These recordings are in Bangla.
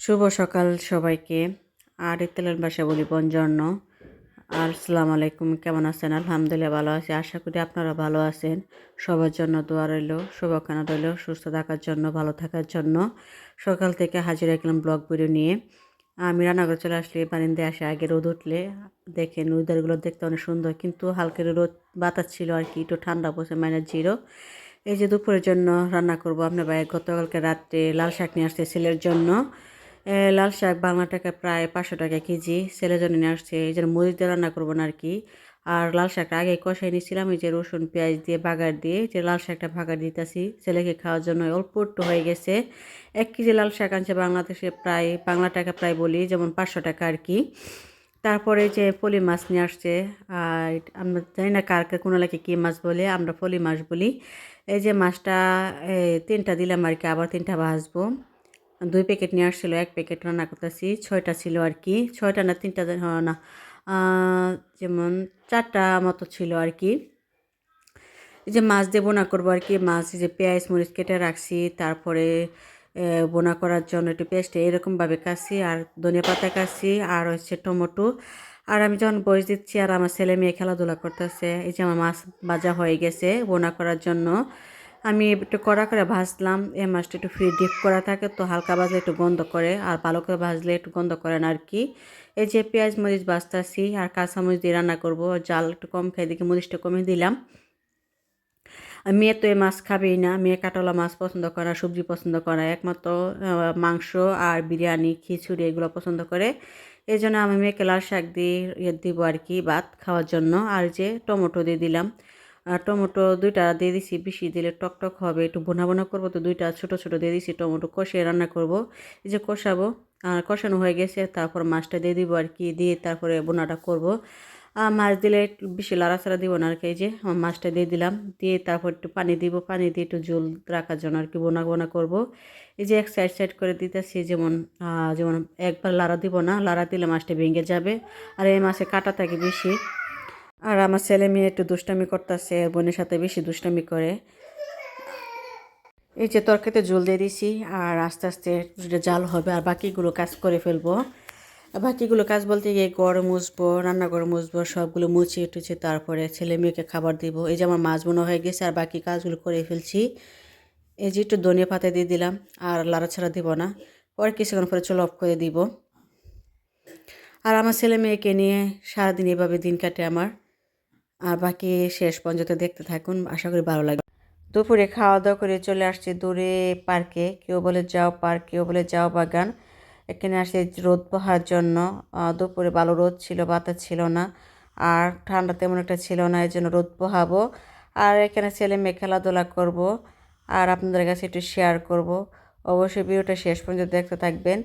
শুভ সকাল সবাইকে। আর ইতালিয়ান বাসা বলি বনজন্য আর সালাম আলাইকুম, কেমন আছেন? আলহামদুলিল্লাহ ভালো আছি। আশা করি আপনারা ভালো আছেন। সবার জন্য দোয়া রইল, শুভকামনা রইল, সুস্থ থাকার জন্য, ভালো থাকার জন্য। সকাল থেকে হাজির রাখলাম ব্লগ ভিডিও নিয়ে। আমি রান্নাঘর চলে আসলে বারিন্দে আসে, আগে রোদ উঠলে দেখেন ওয়েদারগুলো দেখতে অনেক সুন্দর, কিন্তু হালকা রোদ, বাতাস ছিল আর কি, একটু ঠান্ডা পড়ছে মাইনাস জিরো এই যে দুপুরের জন্য রান্না করব, আপনার ভাই গতকালকে রাত্রে লাল শাক নিয়ে আসছে ছেলের জন্য। লাল শাক বাংলা টাকা প্রায় পাঁচশো টাকা কেজি। ছেলের জন্য নিয়ে আসছে, এই জন্য মরিচ দিয়ে রান্না করব না আর কি। আর লাল শাকটা আগে কষাই নিয়েছিলাম, এই যে রসুন, পেঁয়াজ দিয়ে বাগার দিয়ে, যে লাল শাকটা ভাগার দিতেছি, ছেলেকে খাওয়ার জন্য অল্প একটু হয়ে গেছে। এক কেজি লাল শাক আনছে বাংলাদেশে প্রায়, বাংলা টাকা প্রায় বলি, যেমন পাঁচশো টাকা আর কি। তারপরে যে পলি মাছ নিয়ে আসছে, আর আমরা জানি না কার কোনো এলাকায় কী মাছ বলে, আমরা পলি মাছ বলি। এই যে মাছটা তিনটা দিলাম আর কি, আবার তিনটা ভাজবো। দুই প্যাকেট নিয়ে আসছিল এক প্যাকেট রান্না করতেছি ছয়টা ছিল আর কি ছয়টা না তিনটা হ, না যেমন চারটা মতো ছিল আর কি যে মাছ দিয়ে বোনা করব আর কি মাছ যে পেঁয়াজ মরিচ কেটে রাখছি তারপরে বোনা করার জন্য একটু পেস্ট এরকমভাবে কাছি আর ধনিয়া পাতা কাছি আর হচ্ছে টমেটো। আর আমি যখন বয়স দিচ্ছি আর আমার ছেলে মেয়ে খেলাধুলা করতেছে এই যে আমার মাছ ভাজা হয়ে গেছে বোনা করার জন্য আমি একটু কড়া করে ভাজলাম এই মাছটা একটু ফ্রি ডিপ করা থাকে তো হালকা ভাজলে একটু গন্ধ করে আর ভালো করে ভাজলে একটু গন্ধ করে না আর কি। এই যে পেঁয়াজ মরিচ ভাজতাছি আর কাঁচামরিচ দিয়ে রান্না করব জাল একটু কম খেয়ে দিকে মরিচটা কমে দিলাম। মেয়ে তো এই মাছ খাবেই না মেয়ে কাটলা মাছ পছন্দ করে না, সবজি পছন্দ করে একমাত্র মাংস আর বিরিয়ানি খিচুড়ি এগুলো পছন্দ করে। এই জন্য আমি মেয়েকে লাল শাক দিয়ে ইয়ে দিব আর কি ভাত খাওয়ার জন্য আর যে টমেটো দিয়ে দিলাম। টমেটো দুইটা দিয়ে দিছি, বেশি দিলে টক টক হবে। একটু বোনা বোনা করব তো দুইটা ছোট ছোট দিয়ে দিছি, টমেটো কষিয়ে রান্না করব। এই যে কষাবো আর কষানো হয়ে গেছে, তারপর মাছটা দিয়ে দিব আর কি, দিয়ে তারপরে বোনাটা করব। আর মাছ দিলে একটু বেশি লাড়াচাড়া দিব না আর কি যে মাছটা দিয়ে দিলাম, দিয়ে তারপর একটু পানি দিব, পানি দিয়ে একটু ঝোল রাখার জন্য আর কি বোনা বোনা করব। এই যে এক সাইড সাইড করে দিতেছি, যেমন যেমন একবার লাড়া দিব না, লাড়া দিলে মাছটা ভেঙে যাবে। আর এই মাছে কাটা থাকে বেশি আর আমার ছেলে মেয়ে একটু দুষ্টামি করতেছে বোনের সাথে বেশি দুষ্টামি করে। এই যে তরকারিতে জল দিয়ে দিছি, আর আস্তে আস্তে জাল হবে, আর বাকিগুলো কাজ করে ফেলব। বাকিগুলো কাজ বলতে গিয়ে ঘর মুছবো রান্নাঘর মুছবো, সবগুলো মুছিয়ে টুছে তারপরে ছেলে মেয়েকে খাবার দিব। এই যে আমার মাছ বোনা হয়ে গেছে, আর বাকি কাজগুলো করে ফেলছি। এই যে একটু ধনিয়া পাতা দিয়ে দিলাম, আর লাড়াছাড়া দিব না। পরে কিছুক্ষণ পরে চলো অফ করে দিব। আর আমার ছেলে মেয়েকে নিয়ে সারাদিন এভাবে দিন কাটে আমার। আর বাকি শেষ পর্যন্ত দেখতে থাকুন। আশা করি ভালো লাগবে। দুপুরে খাওয়া দাওয়া করে চলে আসছে দূরে পার্কে। কেউ বলে যাও পার্ক, কেউ বলে যাও বাগান। এখানে আসছে রোদ পোহার জন্য। দুপুরে ভালো রোদ ছিল, বাতাস ছিল না। আর ঠান্ডা তেমন একটা ছিল না এই জন্য রোদ পোহাবো। আর এখানে ছেলে মেয়ে খেলাধুলা করব আর আপনাদের কাছে একটু শেয়ার করব। অবশ্যই ভিডিওটা শেষ পর্যন্ত দেখতে থাকবেন।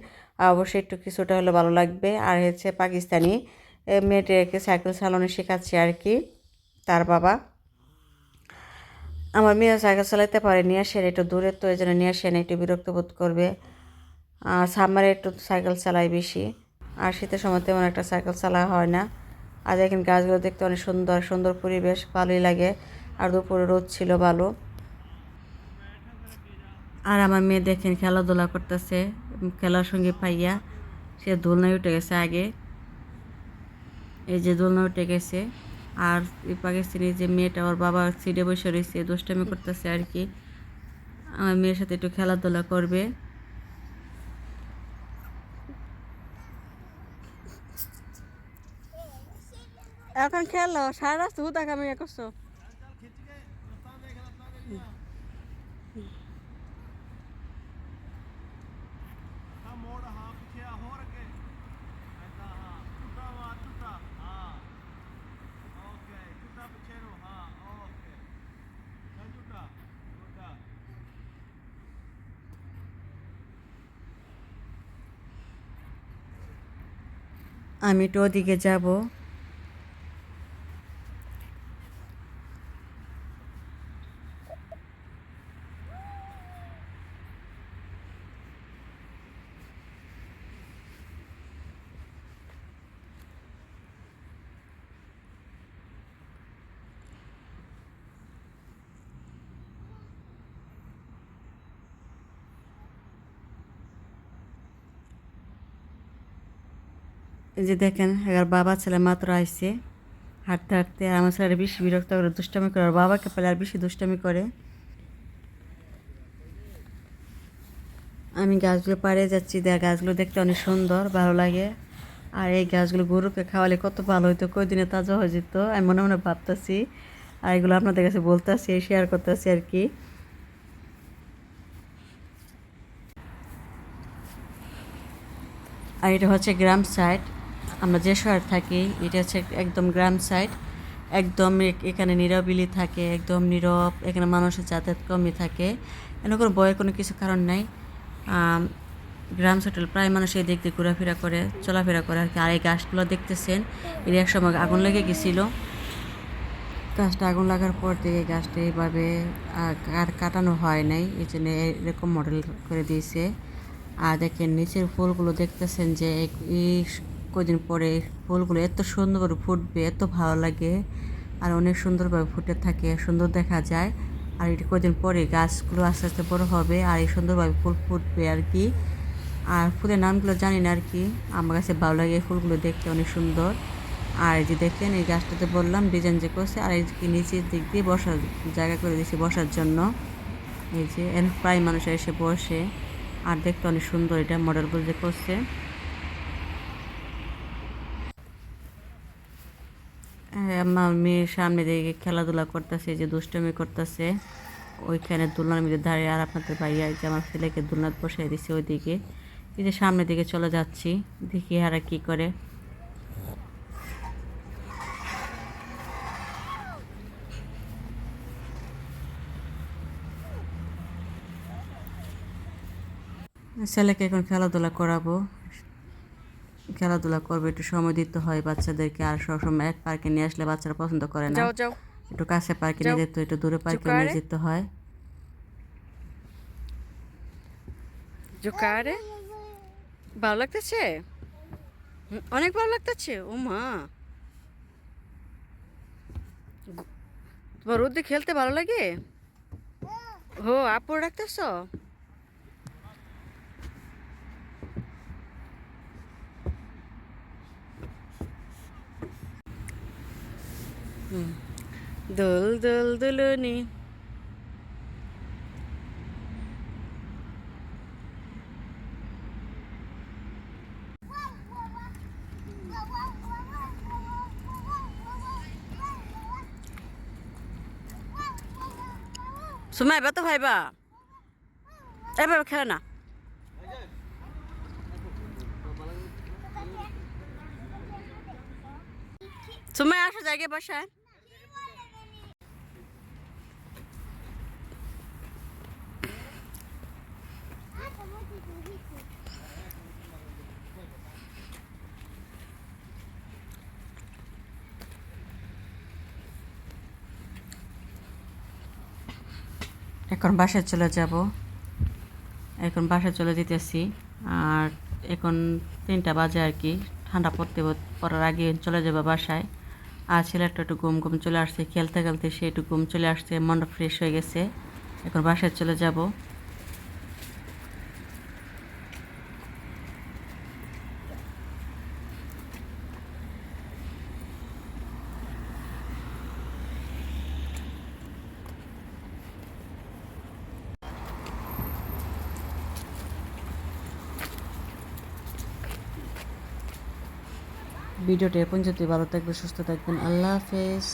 অবশ্যই একটু কিছুটা হলে ভালো লাগবে। আর হচ্ছে পাকিস্তানি মেয়েটাকে সাইকেল চালানো শেখাচ্ছে আর কি। তার বাবা। আমার মেয়ে সাইকেল চালাতে পারে নিয়ে আসেন একটু দূরে, তো এই জন্য নিয়ে আসেন একটু বিরক্ত বোধ করবে। আর সামারে একটু সাইকেল চালাই বেশি। আর শীতের সময় তেমন একটা সাইকেল চালা হয় না। আর দেখেন গাছগুলো দেখতে অনেক সুন্দর সুন্দর পরিবেশ, ভালোই লাগে। আর দুপুরে রোদ ছিল ভালো। আর আমার মেয়ে দেখেন খেলাধুলা করতেছে, খেলার সঙ্গে পাইয়া। সে দোলনায় উঠে গেছে আগে। এই যে দোলনা উঠে গেছে। আর এই পাকিস্তানি যে মেয়েটা, ওর বাবা সিটে বসে রয়েছে, দুষ্টামি করতেছে আর কি। আমার মেয়ের সাথে একটু খেলাধুলা করবে। এখন খেলো, সারা রাস্তা হুদা কামিয়া করছ? আমি একটু ওদিকে যাব। এই যে দেখেন এবার বাবা, ছেলে মাত্র আইছে। হাঁটতে হাঁটতে আর আমার ছেলেটা বেশি বিরক্ত করে, দুষ্টামি করে। আর বাবাকে পেলে আর বেশি দুষ্টামি করে। আমি গাছগুলো পাড়ে যাচ্ছি, দেখ, গাছগুলো দেখতে অনেক সুন্দর, ভালো লাগে। আর এই গাছগুলো গরুকে খাওয়ালে কত ভালো হইতো কদিনে তাজা হয়ে যেত, আমি মনে মনে ভাবতেছি। আর এগুলো আপনাদের কাছে বলতেছি শেয়ার করতেছি আর কি। আর এটা হচ্ছে গ্রাম সাইড আমরা যে শহর থাকি, এটা হচ্ছে একদম গ্রাম সাইড একদম এখানে নিরবিলি থাকে, একদম নীরব, এখানে মানুষের যাতায়াত কমই থাকে। এখানে কোনো ভয়ের কোনো কিছু কারণ নাই। গ্রাম সাইডে প্রায় মানুষ এই দিক দিয়ে ঘোরাফেরা করে, চলাফেরা করে আর কি। আর এই গাছগুলো দেখতেছেন, এর এক সময় আগুন লেগে গেছিল। গাছটা আগুন লাগার পর থেকে গাছটা এইভাবে কাট- কাটানো হয় নাই। এই জন্য এরকম মডেল করে দিয়েছে। আর দেখেন, নিচের ফুলগুলো দেখতেছেন যে, এই কদিন পরে ফুলগুলো এত সুন্দরভাবে ফুটবে, এত ভালো লাগে। আর অনেক সুন্দরভাবে ফুটে থাকে, সুন্দর দেখা যায়। আর এটি কদিন পরে গাছগুলো আস্তে আস্তে বড় হবে আর এই সুন্দরভাবে ফুল ফুটবে আর কি। আর ফুলের নামগুলো জানি না আর কি। আমার কাছে ভালো লাগে এই ফুলগুলো দেখতে অনেক সুন্দর। আর এই যে দেখেন, এই গাছটাতে বললাম, ডিজাইন যে করছে, আর এই নিচের দিক দিয়ে বসার জায়গা করে দিয়েছি বসার জন্য। এই যে প্রায় মানুষ এসে বসে, আর দেখতে অনেক সুন্দর এটা মডেল যে করছে। আমার মেয়ের সামনে দিকে খেলাধুলা করতেছে, যে দুষ্টমি করতেছে, ওইখানে দোলনার মধ্যে দাঁড়িয়ে আর আপনাদের ভাইয়া যে আমার ছেলেকে দোলনাথ বসিয়ে দিছে ওইদিকে। এই যে সামনের দিকে চলে যাচ্ছি, দেখি হারা কি করে। ছেলেকে এখন খেলাধুলা করাবো। খেলাধুলা করবে একটু সময় দিতে হয় বাচ্চাদেরকে আর সবসময় এক পার্কে নিয়ে আসলে বাচ্চারা পছন্দ করে না। একটু কাছে পার্কে নিয়ে যেতে একটু দূরে পার্কে নিয়ে যেতে হয়। জোকারে? ভালো লাগতেছে? অনেক ভালো লাগতেছে ও মা। তোমার রোদে খেলতে ভালো লাগে? হো আপু রাখতেছ দোল দোল দুলুনি সুমাই বা তো ভাইবা এবার খেলে না সুমাই আসো জায়গায় বসায়? এখন বাসায় চলে যাব। এখন বাসায় চলে যেতেছি। আর এখন তিনটা বাজে আর কি। ঠান্ডা পড়তে পড়ার আগে চলে যাব বাসায়। আর ছেলেটা একটু ঘুম ঘুম চলে আসছে, খেলতে খেলতে সে একটু ঘুম চলে আসছে, মনটা ফ্রেশ হয়ে গেছে। এখন বাসায় চলে যাব। ভিডিওটা এ পর্যন্ত ভালো থাকবে সুস্থ থাকবেন। আল্লাহ হাফেজ।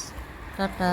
টাটা।